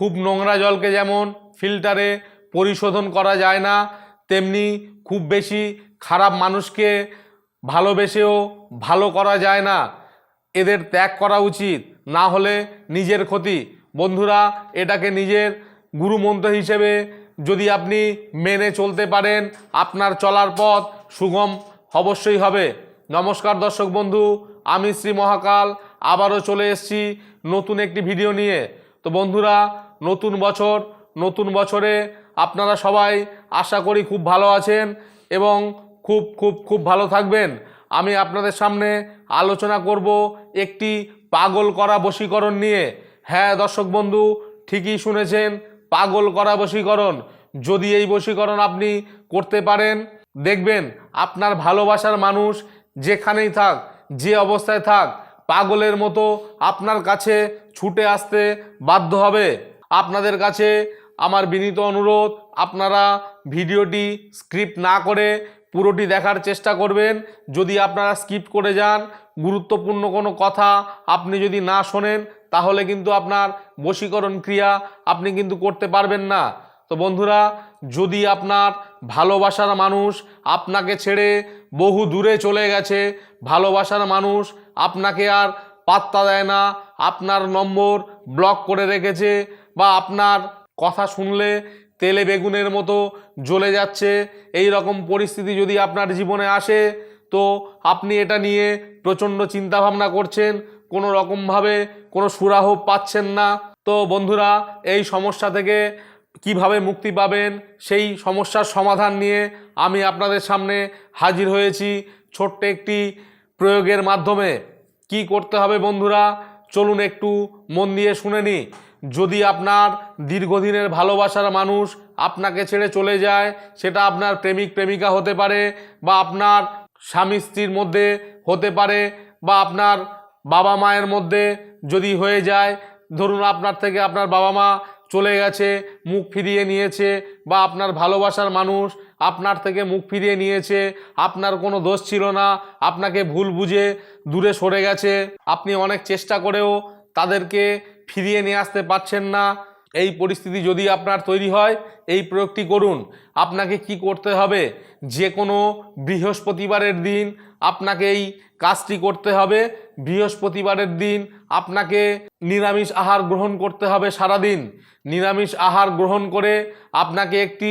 খুব নোংরা জলকে যেমন ফিল্টারে পরিশোধন করা যায় না, তেমনি খুব বেশি খারাপ মানুষকে ভালোবেসেও ভালো করা যায় না। এদের ত্যাগ করা উচিত, না হলে নিজের ক্ষতি। বন্ধুরা, এটাকে নিজের গুরুমন্ত্র হিসেবে যদি আপনি মেনে চলতে পারেন, আপনার চলার পথ সুগম অবশ্যই হবে। নমস্কার দর্শক বন্ধু, আমি শ্রী মহাকাল, আবারও চলে এসেছি নতুন একটি ভিডিও নিয়ে। তো বন্ধুরা নতুন বছর, নতুন বছরে আপনারা সবাই আশা করি খুব ভালো আছেন এবং খুব খুব খুব ভালো থাকবেন। আমি আপনাদের সামনে আলোচনা করব একটি পাগল করা বশীকরণ নিয়ে। হ্যাঁ দর্শক বন্ধু, ঠিকই শুনেছেন, পাগল করা বশীকরণ। যদি এই বশীকরণ আপনি করতে পারেন, দেখবেন আপনার ভালোবাসার মানুষ যেখানেই থাক, যে অবস্থায় থাক, পাগলের মতো আপনার কাছে ছুটে আসতে বাধ্য হবে। আপনাদের কাছে আমার বিনীত অনুরোধ, আপনারা ভিডিওটি স্ক্রিপ্ট না করে পুরোটি দেখার চেষ্টা করবেন। যদি আপনারা স্কিপ করে যান, গুরুত্বপূর্ণ কোনো কথা আপনি যদি না শোনেন, তাহলে কিন্তু আপনার বশীকরণ ক্রিয়া আপনি কিন্তু করতে পারবেন না। তো বন্ধুরা, যদি আপনার ভালোবাসার মানুষ আপনাকে ছেড়ে বহু দূরে চলে গেছে, ভালোবাসার মানুষ আপনাকে আর পাত্তা দেয় না, আপনার নম্বর ব্লক করে রেখেছে বা আপনার কথা শুনলে তেলে বেগুনের মতো জ্বলে যাচ্ছে, এই রকম পরিস্থিতি যদি আপনার জীবনে আসে, তো আপনি এটা নিয়ে প্রচণ্ড চিন্তাভাবনা করছেন, কোনো রকমভাবে কোনো সুরাহ পাচ্ছেন না। তো বন্ধুরা, এই সমস্যা থেকে কীভাবে মুক্তি পাবেন, সেই সমস্যার সমাধান নিয়ে আমি আপনাদের সামনে হাজির হয়েছি ছোট্ট একটি প্রয়োগের মাধ্যমে। কি করতে হবে বন্ধুরা? চলুন একটু মন দিয়ে শুনে নিই। যদি আপনার দীর্ঘদিনের ভালোবাসার মানুষ আপনাকে ছেড়ে চলে যায়, সেটা আপনার প্রেমিক, প্রেমিকা হতে পারে বা আপনার স্বামী, স্ত্রীর মধ্যে হতে পারে বা আপনার বাবা মায়ের মধ্যে যদি হয়ে যায়, ধরুন আপনার থেকে আপনার বাবা মা চলে গেছে, মুখ ফিরিয়ে নিয়েছে বা আপনার ভালোবাসার মানুষ আপনার থেকে মুখ ফিরিয়ে নিয়েছে, আপনার কোনো দোষ ছিল না, আপনাকে ভুল বুঝে দূরে সরে গেছে, আপনি অনেক চেষ্টা করেও তাদেরকে ফিরিয়ে নিয়ে আসতে পারছেন না। এই পরিস্থিতি যদি আপনার তৈরি হয়, এই প্রয়োগটি করুন। আপনাকে কি করতে হবে? যে কোনো বৃহস্পতিবারের দিন আপনাকে এই কাজটি করতে হবে। বৃহস্পতিবারের দিন আপনাকে নিরামিষ আহার গ্রহণ করতে হবে সারাদিন। নিরামিষ আহার গ্রহণ করে আপনাকে একটি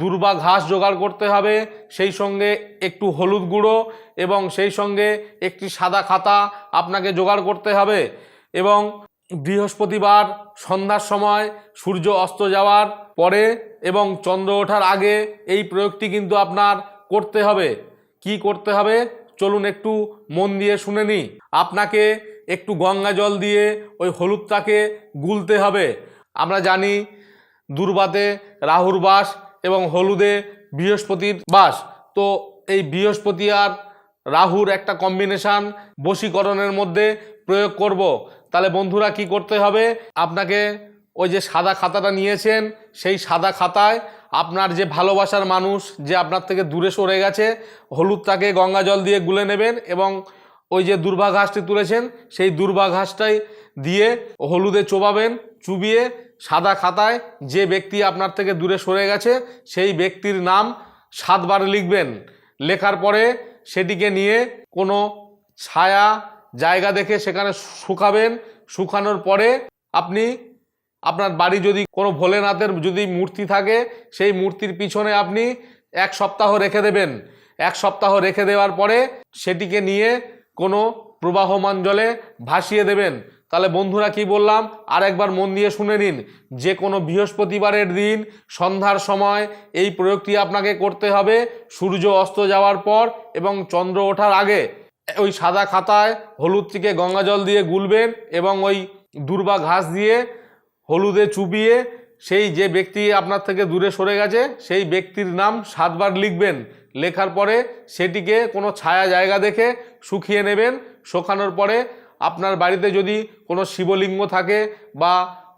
দুর্বা ঘাস জোগাড় করতে হবে, সেই সঙ্গে একটু হলুদ গুঁড়ো এবং সেই সঙ্গে একটি সাদা খাতা আপনাকে জোগাড় করতে হবে এবং বৃহস্পতিবার সন্ধ্যার সময় সূর্য অস্ত যাওয়ার পরে এবং চন্দ্র ওঠার আগে এই প্রয়োগটি কিন্তু আপনার করতে হবে। কি করতে হবে? চলুন একটু মন দিয়ে শুনে নিই। আপনাকে একটু গঙ্গা জল দিয়ে ওই হলুদটাকে গুলতে হবে। আমরা জানি দুর্বাতে রাহুর বাস এবং হলুদে বৃহস্পতির বাস। তো এই বৃহস্পতি আর রাহুর একটা কম্বিনেশন বশীকরণের মধ্যে প্রয়োগ করব। তাহলে বন্ধুরা কি করতে হবে? আপনাকে ওই যে সাদা খাতাটা নিয়েছেন, সেই সাদা খাতায় আপনার যে ভালোবাসার মানুষ যে আপনার থেকে দূরে সরে গেছে, হলুদটাকে গঙ্গা জল দিয়ে গুলে নেবেন এবং ওই যে দুর্বা ঘাসটি তুলেছেন, সেই দুর্বা ঘাসটাই দিয়ে হলুদে চোবাবেন, চুবিয়ে সাদা খাতায় যে ব্যক্তি আপনার থেকে দূরে সরে গেছে, সেই ব্যক্তির নাম সাতবার লিখবেন। লেখার পরে সেটিকে নিয়ে কোনো ছায়া জায়গা দেখে সেখানে শুকাবেন, শুকানোর পরে আপনি আপনার বাড়ি যদি কোনো ভোলেনাথের যদি মূর্তি থাকে, সেই মূর্তির পিছনে আপনি এক সপ্তাহ রেখে দেবেন। এক সপ্তাহ রেখে দেওয়ার পরে সেটিকে নিয়ে কোনো প্রবাহমান জলে ভাসিয়ে দেবেন। তাহলে বন্ধুরা কি বললাম? আর একবার মন দিয়ে শুনে নিন, যে কোনো বৃহস্পতিবারের দিন সন্ধ্যার সময় এই প্রয়োগটি আপনাকে করতে হবে। সূর্য অস্ত যাওয়ার পর এবং চন্দ্র ওঠার আগে। ওই সাদা খাতায় হলুদটিকে গঙ্গা জল দিয়ে গুলবেন এবং ওই দুর্বা ঘাস দিয়ে হলুদে চুবিয়ে সেই যে ব্যক্তি আপনার থেকে দূরে সরে গেছে, সেই ব্যক্তির নাম সাতবার লিখবেন। লেখার পরে সেটিকে কোনো ছায়া জায়গা দেখে শুকিয়ে নেবেন। শুকানোর পরে আপনার বাড়িতে যদি কোনো শিবলিঙ্গ থাকে বা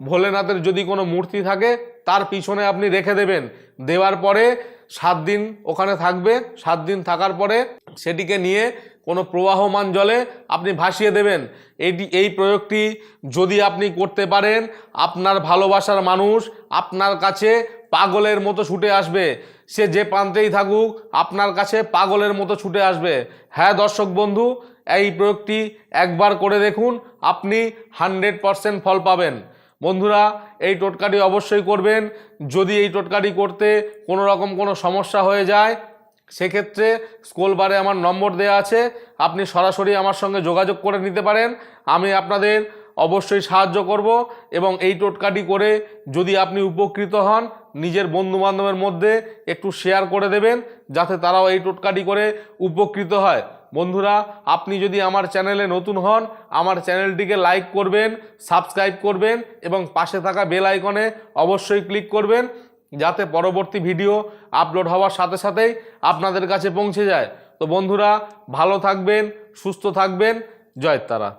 ভোলেনাথের যদি কোনো মূর্তি থাকে, তার পিছনে আপনি রেখে দেবেন। দেওয়ার পরে সাত দিন ওখানে থাকবে। সাত দিন থাকার পরে সেটিকে নিয়ে কোনো প্রবাহমান জলে আপনি ভাসিয়ে দেবেন। এইটি এই প্রয়োগটি যদি আপনি করতে পারেন, আপনার ভালোবাসার মানুষ আপনার কাছে পাগলের মতো ছুটে আসবে। সে যে প্রান্তেই থাকুক, আপনার কাছে পাগলের মতো ছুটে আসবে। হ্যাঁ দর্শক বন্ধু, এই প্রয়োগটি একবার করে দেখুন, আপনি হান্ড্রেড পারসেন্ট ফল পাবেন। বন্ধুরা, এই টোটকাটি অবশ্যই করবেন। যদি এই টোটকাটি করতে কোনো রকম কোনো সমস্যা হয়ে যায় সেক্ষেত্রে স্কুল বারে আমার নম্বর দেওয়া আছে, আপনি সরাসরি আমার সঙ্গে যোগাযোগ করে নিতে পারেন, আমি আপনাদের অবশ্যই সাহায্য করব এবং এই টোটকাটি করে যদি আপনি উপকৃত হন, নিজের বন্ধু বান্ধবের মধ্যে একটু শেয়ার করে দেবেন, যাতে তারাও এই টোটকাটি করে উপকৃত হয়। বন্ধুরা, আপনি যদি আমার চ্যানেলে নতুন হন, আমার চ্যানেলটিকে লাইক করবেন সাবস্ক্রাইব করবেন এবং পাশে থাকা বেল আইকনে অবশ্যই ক্লিক করবেন। যাতে পরবর্তী ভিডিও আপলোড হওয়ার সাথে সাথেই আপনাদের কাছে পৌঁছে যায়। তো বন্ধুরা, ভালো থাকবেন, সুস্থ থাকবেন। জয় তারা।